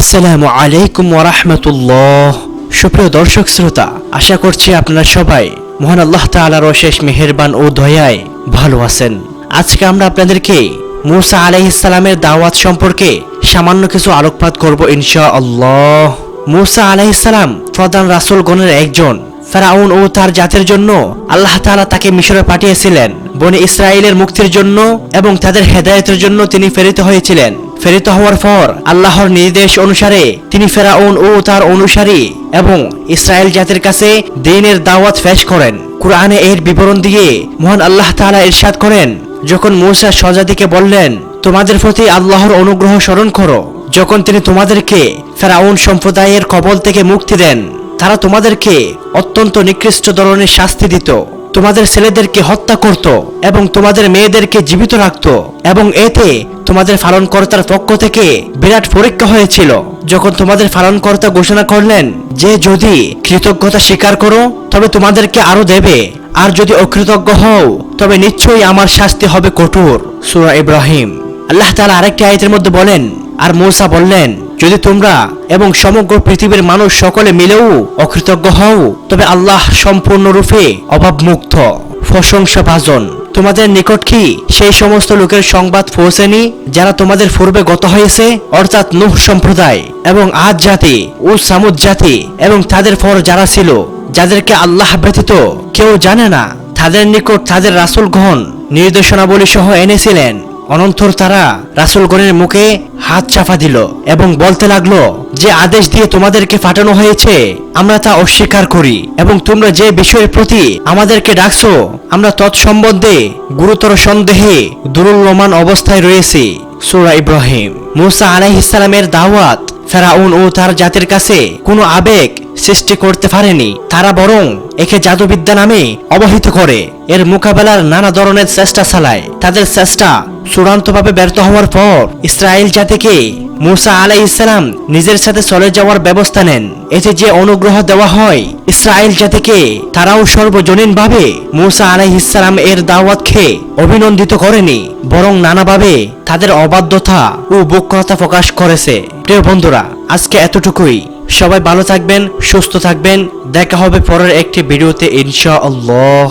আসসালামু আলাইকুম ওরহমতুল্লাহ সুপ্রিয় দর্শক শ্রোতা, আশা করছি আপনারা সবাই মহান আল্লাহ তাআলার অশেষ মেহেরবান ও দয়ায় ভালো আছেন। আজকে আমরা আপনাদেরকে মুসা আলাইহিসসালামের দাওয়াত সম্পর্কে সামান্য কিছু আলোকপাত করব ইনশা আল্লাহ মুসা আলাইহিসসালাম প্রধান রাসূলগণের একজন ফেরাউন ও তার জাতের জন্য আল্লাহ তাআলা তাকে মিশরে পাঠিয়েছিলেন। বনে ইসরায়েলের মুক্তির জন্য এবং তাদের হেদায়েতের জন্য তিনি প্রেরিত হয়েছিলেন। প্রেরিত হওয়ার পর আল্লাহর নির্দেশ অনুসারে তিনি ফেরাউন ও তার অনুসারী এবং ইসরায়েল জাতির কাছে দিনের দাওয়াত পেশ করেন। কোরআনে এর বিবরণ দিয়ে মহান আল্লাহ তাআলা ইরশাদ করেন, যখন মূসা সজাদিকে বললেন, তোমাদের প্রতি আল্লাহর অনুগ্রহ স্মরণ করো। যখন তিনি তোমাদেরকে ফেরাউন সম্প্রদায়ের কবল থেকে মুক্তি দেন তারা তোমাদেরকে অত্যন্ত নিকৃষ্ট ধরনের শাস্তি দিত। তোমাদের ছেলেদেরকে হত্যা করত এবং তোমাদের মেয়েদেরকে জীবিত রাখত এবং এতে তোমাদের পালনকর্তার পক্ষ থেকে বিরাট পরীক্ষা হয়েছিল। যখন তোমাদের পালনকর্তা ঘোষণা করলেন যে যদি কৃতজ্ঞতা স্বীকার করো, তবে তোমাদেরকে আরও দেবে। আর যদি অকৃতজ্ঞ হও, তবে নিশ্চয়ই আমার শাস্তি হবে কঠোর। সুরা ইব্রাহিম। আল্লাহ তাআলা আরেকটি আয়তের মধ্যে বলেন, আর মূসা বললেন যদি তোমরা এবং সমগ্র পৃথিবীর মানুষ সকলে মিলেও অকৃতজ্ঞ হও, তবে আল্লাহ সম্পূর্ণরূপে অভাবমুক্ত। প্রশংসা ভাজন তোমাদের নিকট কি সেই সমস্ত লোকের সংবাদ পৌঁছেনি যারা তোমাদের পূর্বে গত হয়েছে? অর্থাৎ নুহ সম্প্রদায় এবং আজ জাতি, ও সামুদ জাতি এবং তাদের পর যারা ছিল, যাদেরকে আল্লাহ ব্যতীত কেউ জানে না, তাদের নিকট তাদের রাসূলগণ নির্দেশনাবলী সহ এনেছিলেন। অনন্তর তারা রাসুলগণের মুখে হাত চাপা দিল এবং বলতে লাগল, যে আদেশ দিয়ে তোমাদেরকে ফাটানো হয়েছে, আমরা তা অস্বীকার করি এবং তোমরা যে বিষয়ের প্রতি আমাদেরকে ডাকছো, আমরা তৎসম্বন্ধে গুরুতর সন্দেহে দুরুল্যমান অবস্থায় রয়েছি। সুরা ইব্রাহিম। মুসা আলাইহিসসালামের দাওয়াত ফেরাউন ও তার জাতির কাছে কোনো আবেগ সৃষ্টি করতে পারেনি। তারা বরং একে জাদুবিদ্যা নামে অবহিত করে। এর মোকাবেলার নানা ধরনের চেষ্টা চালায়। তাদের চেষ্টা চূড়ান্তভাবে ব্যর্থ হওয়ার পর ইসরায়েল জাতিকে মুসা আলাই ইসলাম নিজের সাথে চলে যাওয়ার ব্যবস্থা নেন। এতে যে অনুগ্রহ দেওয়া হয়, ইসরায়েল জাতিকে, তারাও সর্বজনীনভাবে মুসা আলাই ইসলাম এর দাওয়াত খেয়ে অভিনন্দিত করেনি, বরং নানাভাবে তাদের অবাধ্যতা ও বক্রতা প্রকাশ করেছে। প্রিয় বন্ধুরা, আজকে এতটুকুই। সবাই ভালো থাকবেন, সুস্থ থাকবেন। দেখা হবে পরের একটি ভিডিওতে ইনশা আল্লাহ